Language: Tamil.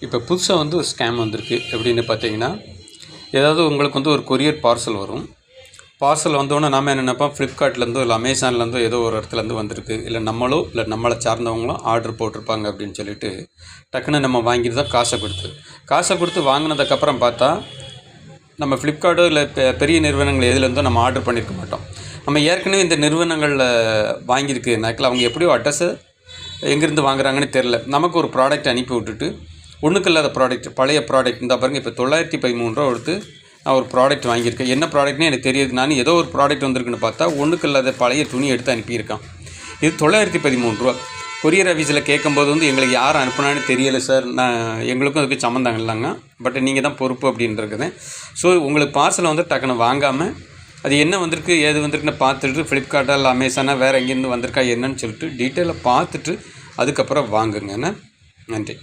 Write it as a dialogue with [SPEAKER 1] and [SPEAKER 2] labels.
[SPEAKER 1] இப்போ புதுசாக வந்து ஒரு ஸ்கேம் வந்திருக்கு எப்படின்னு பார்த்தீங்கன்னா ஏதாவது உங்களுக்கு வந்து ஒரு கொரியர் பார்சல் வரும். பார்சல் வந்தோடனே நாம் என்ன நினைப்போம்? ஃப்ளிப்கார்ட்லேருந்தோ இல்லை அமேசான்லேருந்தோ ஏதோ ஒரு இடத்துலேருந்து வந்திருக்கு. இல்லை நம்மளோ இல்லை நம்மளை சார்ந்தவங்களும் ஆர்டர் போட்டிருப்பாங்க அப்படின்னு சொல்லிட்டு டக்குன்னு நம்ம வாங்கிட்டு தான் காசை கொடுத்து காசை கொடுத்து வாங்கினதுக்கப்புறம் பார்த்தா நம்ம ஃப்ளிப்கார்ட்டோ இல்லை பெ- பெரிய நிறுவனங்கள் எதுலேருந்தோ நம்ம ஆர்டர் பண்ணியிருக்க மாட்டோம். நம்ம ஏற்கனவே இந்த நிறுவனங்களில் வாங்கியிருக்கு. நாக்கில் அவங்க எப்படியோ அட்ரஸை எங்கேருந்து வாங்குறாங்கன்னு தெரில நமக்கு ஒரு ப்ராடக்ட் அனுப்பி விட்டுட்டு ஒன்றுக்கு இல்லாத ப்ராடக்ட் பழைய ப்ராடக்ட் இந்த பாருங்கள் இப்போ தொள்ளாயிரத்தி பதிமூணு ரூபா கொடுத்து நான் ஒரு ப்ராடக்ட் வாங்கியிருக்கேன். என்ன ப்ராடக்ட்னு எனக்கு தெரியாது. நான் ஏதோ ஒரு ப்ராடக்ட் வந்திருக்குன்னு பார்த்தா ஒன்றுக்கு இல்லாத பழைய துணி எடுத்து அனுப்பியிருக்கான். இது தொள்ளாயிரத்தி பதிமூணு ரூபா. கொரியர் ஆஃபீஸில் கேட்கும்போது வந்து எங்களுக்கு யார் அனுப்புனான்னு தெரியலை சார் நான் எங்களுக்கும் அதுக்கு சம்மந்தம் இல்லைங்க. பட் நீங்கள் தான் பொறுப்பு அப்படின்றது ஸோ உங்களுக்கு பார்சலை வந்து டக்குன்னு வாங்காமல் அது என்ன வந்திருக்கு ஏது வந்திருக்குன்னு பார்த்துட்டு ஃப்ளிப்கார்ட்டாக இல்லை அமேசானா வேறு எங்கேருந்து வந்திருக்கா என்னன்னு சொல்லிட்டு டீட்டெயிலாக பார்த்துட்டு அதுக்கப்புறம் வாங்குங்கன்னு நன்றி.